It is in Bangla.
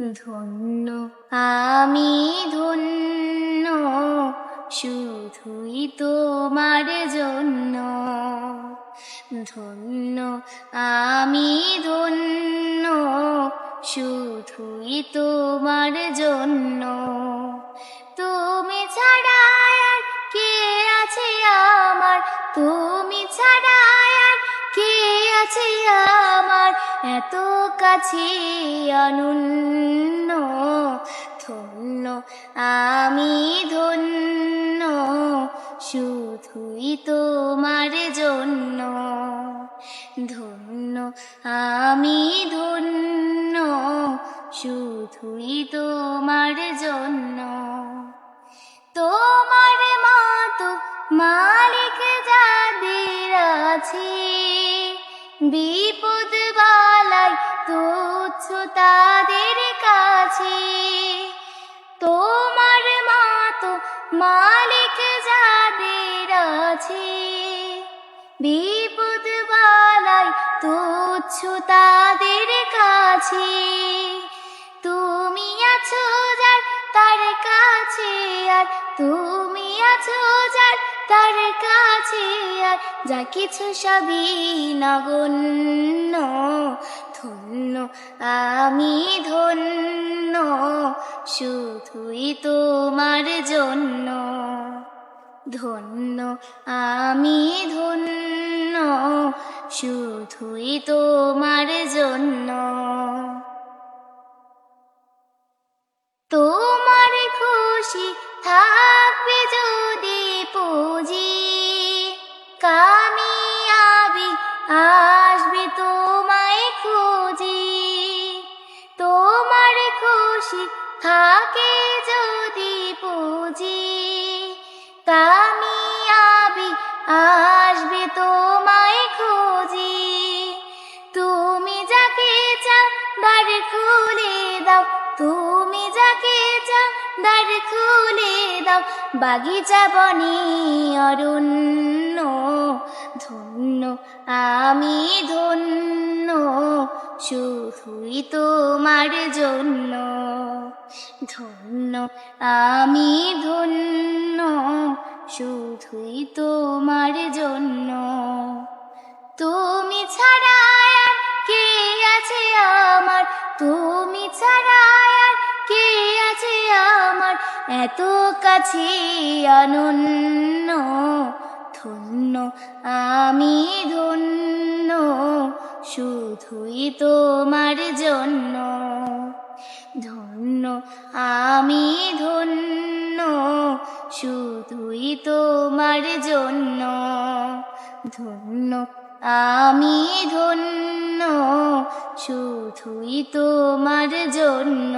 ধন্য। আমি ধন্য, শুধুই তোমার জন্য। ধন্য, আমি ধন্য, শুধুই তোমার জন্য। তুমি ছাড়া কে আছে আমার? তুমি ছাড়া কে আছে আমার, এত কাছে অনন্য, ধন্য, আমি ধন্য, শুধুই তোমার জন্য, ধন্য, আমি ধন্য, শুধুই তোমার জন্য। তোমার মা তো মালিক যাদের আছে বিপদ বালাই তুচ্ছ তাদের কাছে। তোমার মতো মালিক যাদের আছে, বিপদ বালাই তুচ্ছ তাদের কাছে। তুমি আছো যার, তার কাছে আর তুমি আছো যার তার কাছে আর যা কিছু সবই নগণ্য, ধন্য, আমি ধন্য, শুধুই তোমার জন্য। ধন্য, আমি ধন্য, শুধুই তোমার জন্য। খুশি থাকে যদি পুঁজি। কামিয়াবি আসবে তোমায় খুঁজি। তুমি যাকে চাও দ্বার খুলে দাও, তুমি যাকে চাও দ্বার খুলে দাও। বাগিচা বনি অরণ্য, ধন্য আমি ধন্য। শুধুই তোমার জন্য ধন্য, আমি ধন্য, শুধুই তোমার জন্য। তুমি ছাড়া কে আছে আমার? তুমি ছাড়া আর কে আছে আমার? এত কাছে অনন্য, ধন্য, আমি ধন্য। শুধুই তোমার জন্য। ধন্য, আমি ধন্য, শুধুই তোমার জন্য। ধন্য, আমি ধন্য, শুধুই তোমার জন্য।